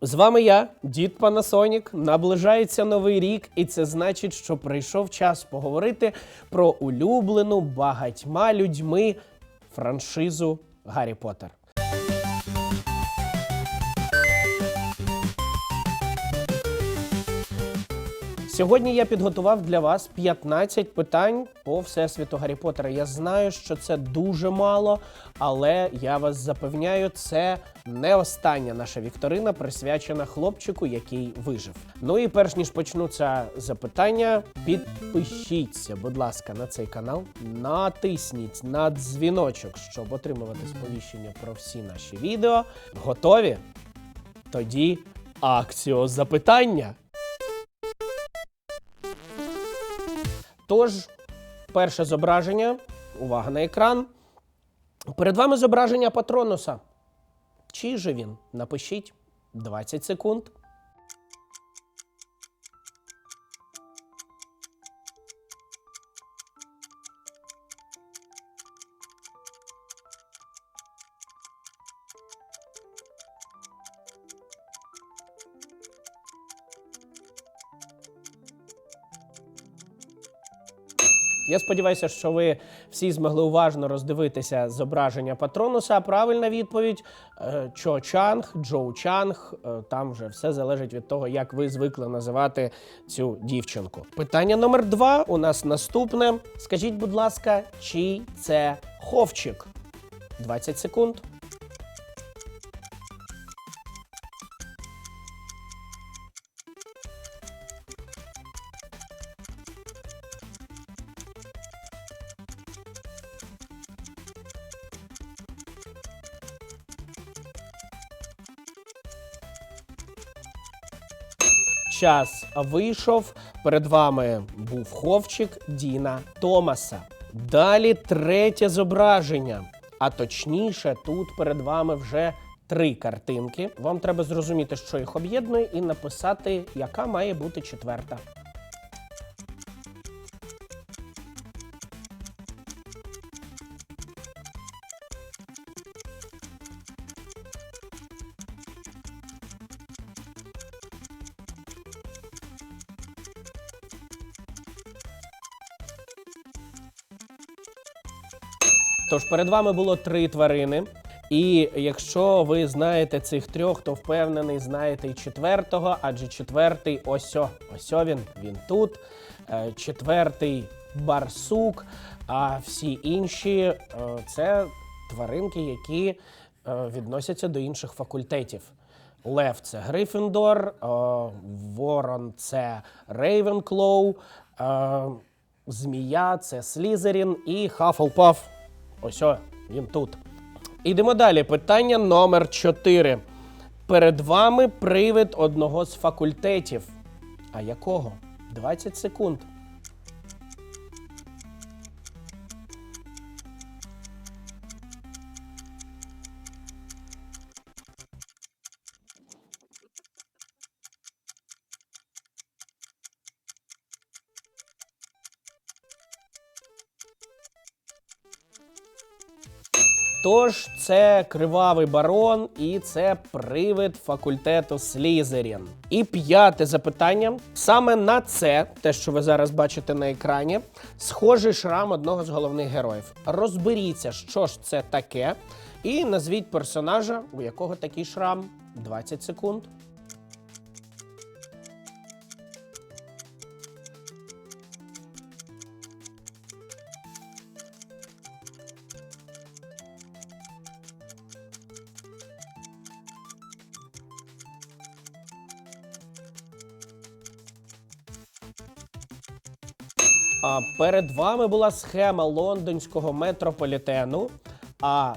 З вами я, дід Панасонік. Наближається новий рік, і це значить, що прийшов час поговорити про улюблену багатьма людьми франшизу Гаррі Поттер. Сьогодні я підготував для вас 15 питань по всесвіту Гаррі Поттера. Я знаю, що це дуже мало, але я вас запевняю, це не остання наша вікторина, присвячена хлопчику, який вижив. Ну і перш ніж почнуться запитання, підпишіться, будь ласка, на цей канал, натисніть на дзвіночок, щоб отримувати сповіщення про всі наші відео. Готові? Тоді акціо запитання. Тож, перше зображення. Увага на екран. Перед вами зображення Патронуса. Чий же він? Напишіть 20 секунд. Я сподіваюся, що ви всі змогли уважно роздивитися зображення Патронуса. Правильна відповідь е, Чо Чанг, Джоу Чанг. Е, Там вже все залежить від того, як ви звикли називати цю дівчинку. Питання номер два у нас наступне. Скажіть, будь ласка, чий це ховчик? 20 секунд. Час вийшов. Перед вами був ховчик Діна Томаса. Далі третє зображення. А точніше, тут перед вами вже три картинки. Вам треба зрозуміти, що їх об'єднує, і написати, яка має бути четверта. Тож перед вами було три тварини. І якщо ви знаєте цих трьох, то впевнений, знаєте і четвертого, адже четвертий ось о, ось о він, він тут. Е, Четвертий барсук, а всі інші е, це тваринки, які е, відносяться до інших факультетів. Лев це Грифіндор, Ворон це Рейвенклоу, Змія це Слізерін і Хафлпаф. Ось о, він тут. Ідемо далі. Питання номер 4. Перед вами привид одного з факультетів. А якого? 20 секунд. Тож це кривавий барон і це привид факультету Слізерін. І п'яте запитання. Саме на це, те, що ви зараз бачите на екрані, схожий шрам одного з головних героїв. Розберіться, що ж це таке, і назвіть персонажа, у якого такий шрам. 20 секунд. Перед вами була схема лондонського метрополітену, а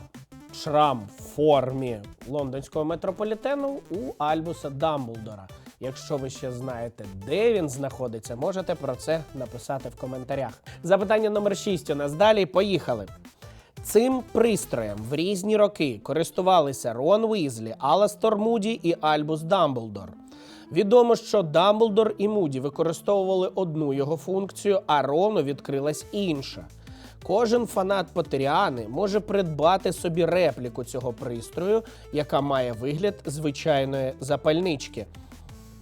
шрам в формі лондонського метрополітену у Альбуса Дамблдора. Якщо ви ще знаєте, де він знаходиться, можете про це написати в коментарях. Запитання номер 6 у нас далі. Поїхали. Цим пристроєм в різні роки користувалися Рон Уізлі, Аластор Муді і Альбус Дамблдор. Відомо, що Дамблдор і Муді використовували одну його функцію, а Рону відкрилась інша. Кожен фанат Потеріани може придбати собі репліку цього пристрою, яка має вигляд звичайної запальнички.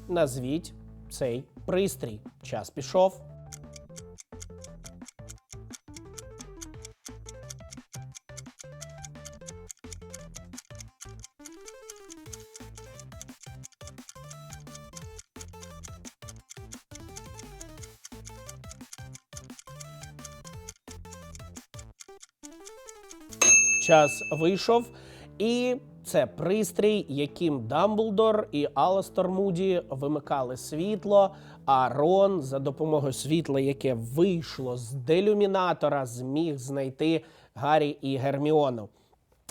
Назвіть цей пристрій. Час пішов. Час вийшов, і це пристрій, яким Дамблдор і Аластор Муді вимикали світло. А Рон за допомогою світла, яке вийшло з делюмінатора, зміг знайти Гаррі і Герміону.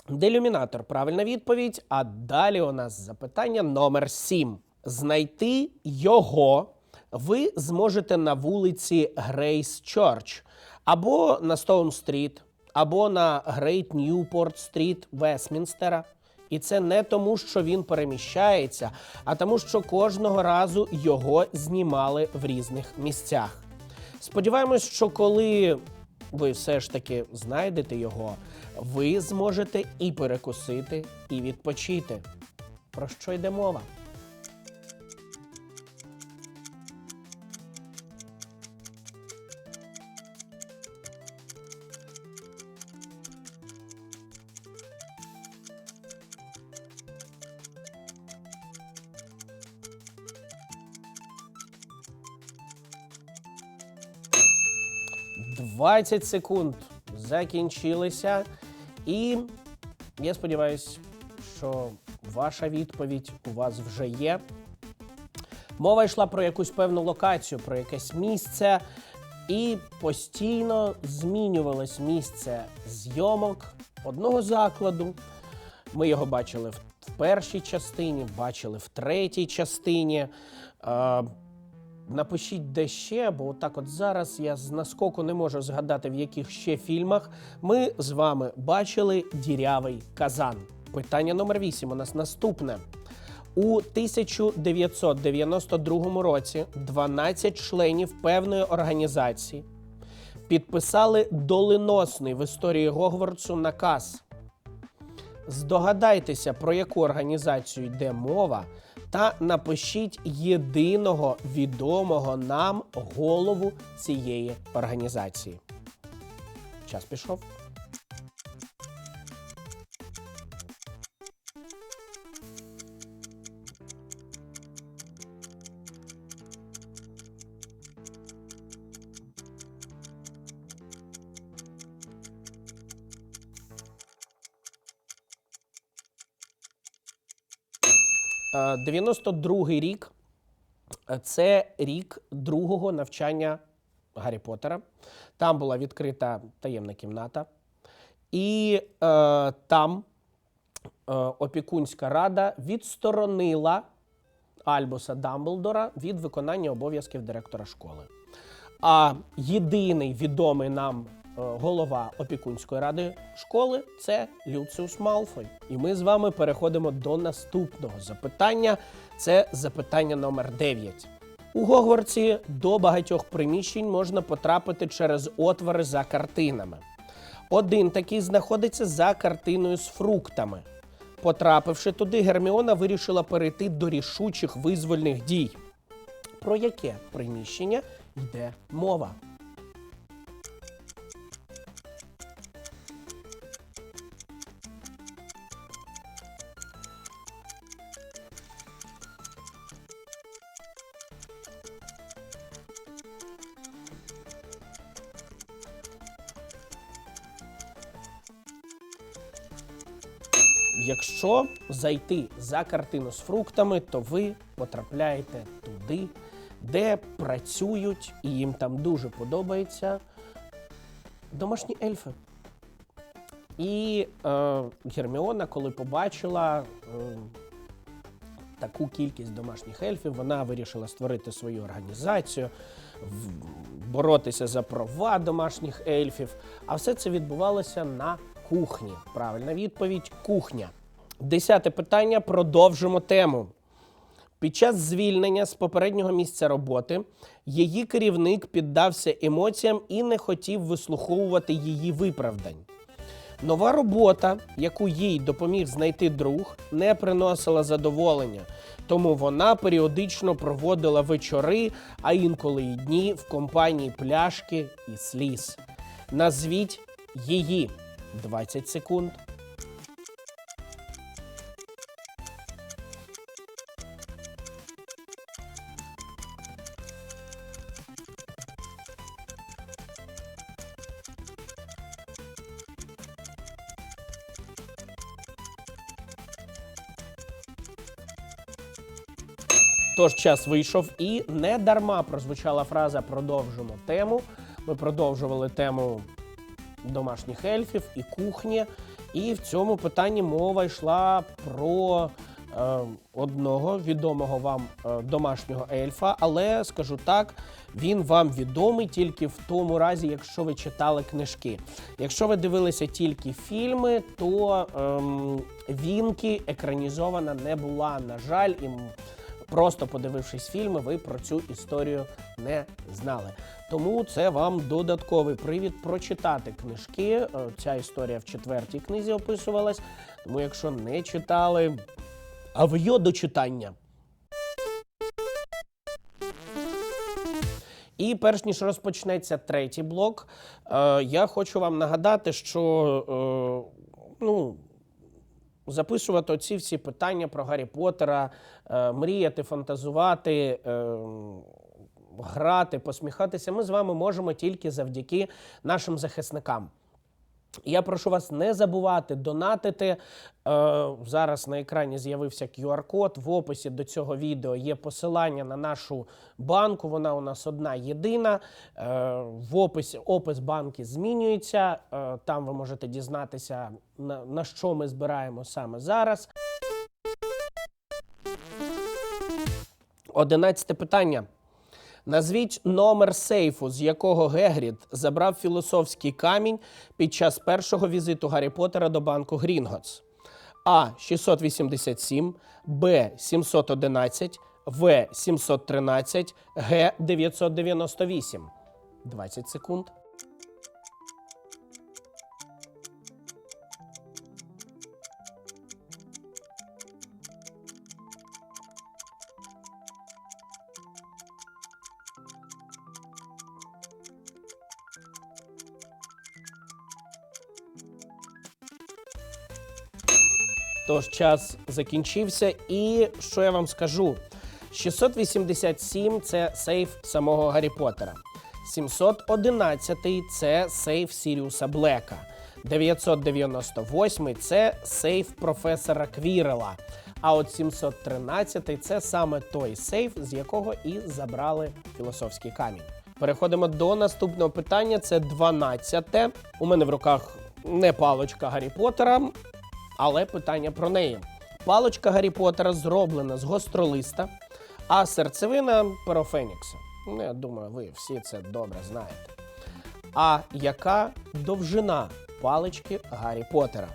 Делюмінатор правильна відповідь. А далі у нас запитання номер 7. Знайти його ви зможете на вулиці Грейс Чорч або на Стоун Стріт, або на Грейт Ньюпорт Стріт Вестмінстера. І це не тому, що він переміщається, а тому, що кожного разу його знімали в різних місцях. Сподіваємось, що коли ви все ж таки знайдете його, ви зможете і перекусити, і відпочити. Про що йде мова? – 20 секунд закінчилися. І я сподіваюся, що ваша відповідь у вас вже є. Мова йшла про якусь певну локацію, про якесь місце, і постійно змінювалось місце зйомок одного закладу. Ми його бачили в першій частині, бачили в третій частині. Напишіть де ще, бо отак от зараз я з наскоку не можу згадати, в яких ще фільмах ми з вами бачили дірявий казан. Питання номер 8 у нас наступне. У 1992 році 12 членів певної організації підписали доленосний в історії Гогвартсу наказ. Здогадайтеся, про яку організацію йде мова, та напишіть єдиного відомого нам голову цієї організації. Час пішов. 92-й рік е, це рік другого навчання Гаррі Поттера. Там була відкрита таємна кімната, і е, там е, опікунська рада відсторонила Альбуса Дамблдора від виконання обов'язків директора школи. А єдиний відомий нам голова опікунської ради школи це Люціус Малфой. І ми з вами переходимо до наступного запитання. Це запитання номер 9. У Гогвартсі до багатьох приміщень можна потрапити через отвори за картинами. Один такий знаходиться за картиною з фруктами. Потрапивши туди, Герміона вирішила перейти до рішучих визвольних дій. Про яке приміщення йде мова? Якщо зайти за картину з фруктами, то ви потрапляєте туди, де працюють, і їм там дуже подобається домашні ельфи. І е, Герміона, коли побачила е, таку кількість домашніх ельфів, вона вирішила створити свою організацію, боротися за права домашніх ельфів. А все це відбувалося на кухні. Правильна відповідь кухня. Десяте питання. Продовжимо тему. Під час звільнення з попереднього місця роботи її керівник піддався емоціям і не хотів вислуховувати її виправдань. Нова робота, яку їй допоміг знайти друг, не приносила задоволення, тому вона періодично проводила вечори, а інколи й дні в компанії пляшки і сліз. Назвіть її 20 секунд. Тож час вийшов, і не дарма прозвучала фраза Продовжимо тему. Ми продовжували тему домашніх ельфів і кухні. І в цьому питанні мова йшла про е, одного відомого вам е, домашнього ельфа, але скажу так, він вам відомий тільки в тому разі, якщо ви читали книжки. Якщо ви дивилися тільки фільми, то ем, Вінкі екранізована не була, на жаль, і Просто подивившись фільми, ви про цю історію не знали. Тому це вам додатковий привід прочитати книжки. Е, Ця історія в четвертій книзі описувалась. Тому, якщо не читали, а в його до читання. І перш ніж розпочнеться третій блок, е, я хочу вам нагадати, що е, ну, записувати оці всі питання про Гаррі Поттера, е, мріяти, фантазувати, е, грати, посміхатися. Ми з вами можемо тільки завдяки нашим захисникам. Я прошу вас не забувати донатити. Е, зараз на екрані з'явився QR-код. В описі до цього відео є посилання на нашу банку. Вона у нас одна єдина. Е, в описі опис банки змінюється. Е, там ви можете дізнатися, на, на що ми збираємо саме зараз. Одинадцяте питання. Назвіть номер сейфу, з якого Гегрід забрав філософський камінь під час першого візиту Гаррі Поттера до банку Грінготс. А. 687, Б. 711, В. 713, Г. 998. 20 секунд. Тож час закінчився. І що я вам скажу? 687 це сейф самого Гаррі Поттера. 711 це сейф Сіріуса Блека. 998 це сейф професора Квірела. А от 713 це саме той сейф, з якого і забрали філософський камінь. Переходимо до наступного питання. Це 12. У мене в руках не палочка Гаррі Поттера, але питання про неї. Палочка Гаррі Поттера зроблена з гостролиста, а серцевина перофенікса. Ну, я думаю, ви всі це добре знаєте. А яка довжина палички Гаррі Поттера?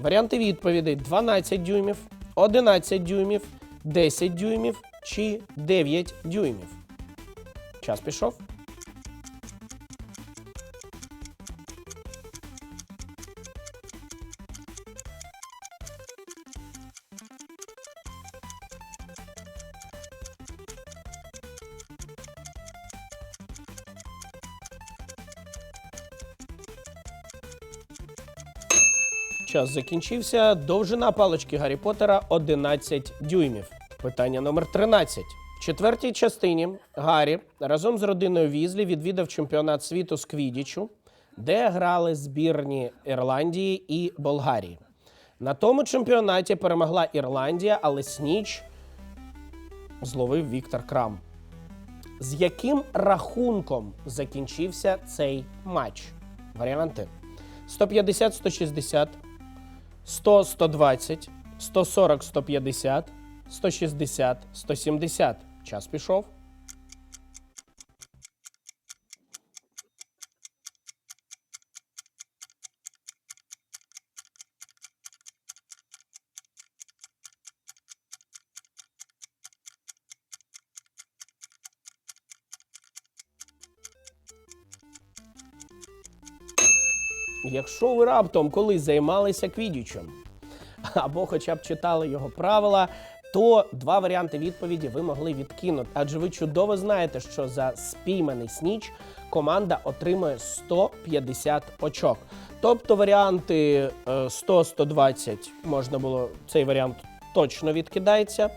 Варіанти відповідей: 12 дюймів, 11 дюймів, 10 дюймів чи 9 дюймів. Час пішов. Час закінчився. Довжина палички Гаррі Поттера 11 дюймів. Питання номер 13. В четвертій частині Гаррі разом з родиною Візлі відвідав чемпіонат світу з Квідічу, де грали збірні Ірландії і Болгарії. На тому чемпіонаті перемогла Ірландія, але Сніч зловив Віктор Крам. З яким рахунком закінчився цей матч? Варіанти: 150-160, 100-120, 140-150, 160-170. Час пішов. Якщо ви раптом колись займалися квідічем, або хоча б читали його правила, то два варіанти відповіді ви могли відкинути. Адже ви чудово знаєте, що за спійманий сніч команда отримує 150 очок. Тобто варіанти е, 100-120 можна було цей варіант точно відкидається.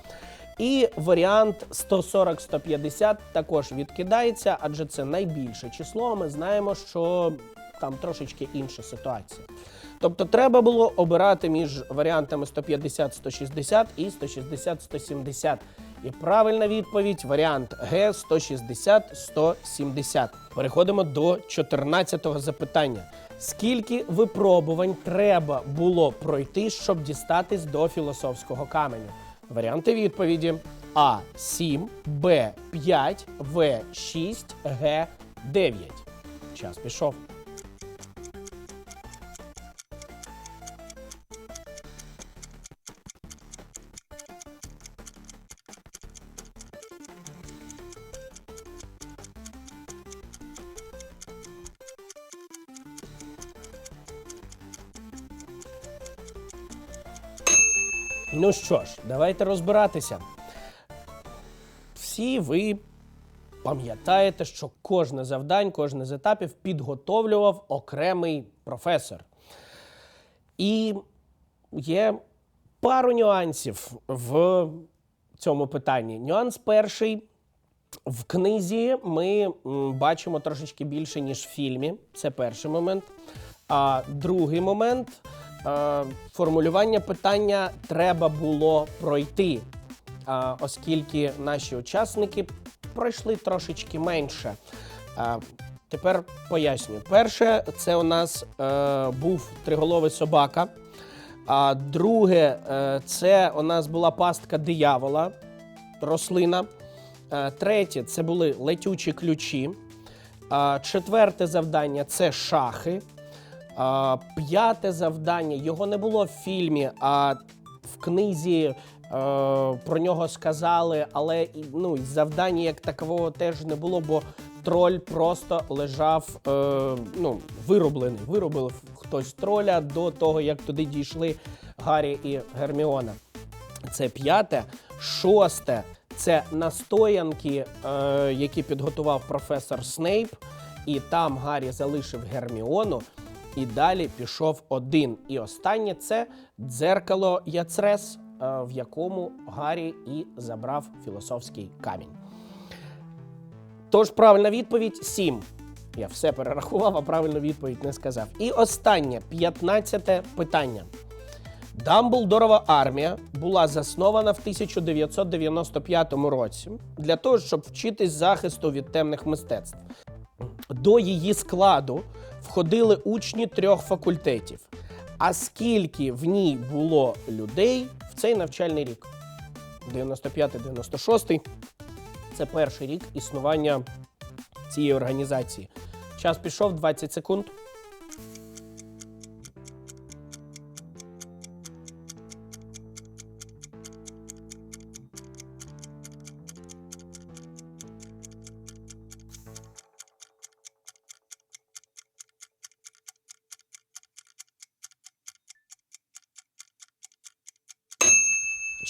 І варіант 140-150 також відкидається, адже це найбільше число. Ми знаємо, що там трошечки інша ситуація. Тобто треба було обирати між варіантами 150-160 і 160-170. І правильна відповідь варіант Г 160-170. Переходимо до 14-го запитання. Скільки випробувань треба було пройти, щоб дістатись до філософського каменю? Варіанти відповіді: А 7, Б 5, В 6, Г 9. Час пішов. Ну що ж, давайте розбиратися. Всі ви пам'ятаєте, що кожне завдань, кожне з етапів підготовлював окремий професор. І є пару нюансів в цьому питанні. Нюанс перший. В книзі ми бачимо трошечки більше, ніж в фільмі. Це перший момент. А другий момент формулювання питання треба було пройти, оскільки наші учасники пройшли трошечки менше. Тепер поясню. Перше, це у нас е, був триголовий собака. А друге, е, це у нас була пастка диявола, рослина. Е, Третє це були летючі ключі. Четверте завдання це шахи. А, П'яте завдання його не було в фільмі, а в книзі е, про нього сказали, але ну, завдання як такового теж не було, бо троль просто лежав е, ну, вироблений. Виробив хтось троля до того, як туди дійшли Гаррі і Герміона. Це п'яте. Шосте це настоянки, е, які підготував професор Снейп, і там Гаррі залишив Герміону. І далі пішов один. І останнє це дзеркало Яцрес, е, в якому Гаррі і забрав філософський камінь. Тож правильна відповідь 7. Я все перерахував, а правильну відповідь не сказав. І останнє 15 питання. Дамблдорова армія була заснована в 1995 році для того, щоб вчитись захисту від темних мистецтв. До її складу входили учні трьох факультетів. А скільки в ній було людей в цей навчальний рік? 95-96 це перший рік існування цієї організації. Час пішов 20 секунд.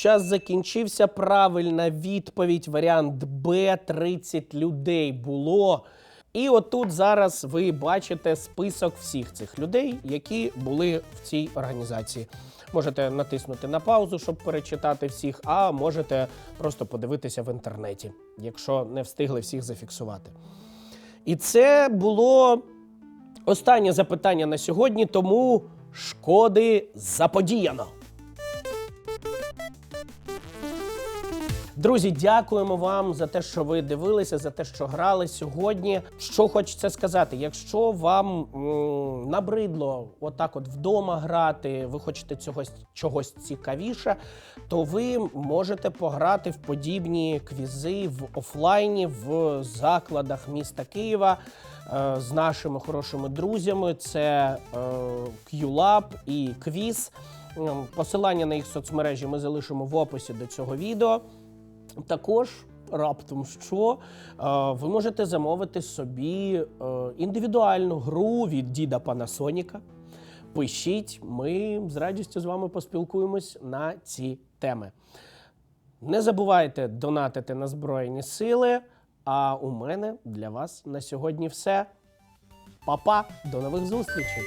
Час закінчився. Правильна відповідь. Варіант Б. 30 людей було. І отут зараз ви бачите список всіх цих людей, які були в цій організації. Можете натиснути на паузу, щоб перечитати всіх, а можете просто подивитися в інтернеті, якщо не встигли всіх зафіксувати. І це було останнє запитання на сьогодні, тому шкоди заподіяно. Друзі, дякуємо вам за те, що ви дивилися, за те, що грали сьогодні. Що хочеться сказати, якщо вам м, набридло отак от вдома грати, ви хочете цього чогось цікавіше, то ви можете пограти в подібні квізи в офлайні в закладах міста Києва е, з нашими хорошими друзями. Це е, QLab і Квіз. Посилання на їх соцмережі ми залишимо в описі до цього відео. Також раптом що е, ви можете замовити собі е, індивідуальну гру від діда Панасоніка. пишіть, ми з радістю з вами поспілкуємось на ці теми. Не забувайте донатити на Збройні Сили. А у мене для вас на сьогодні все. Па-па, до нових зустрічей!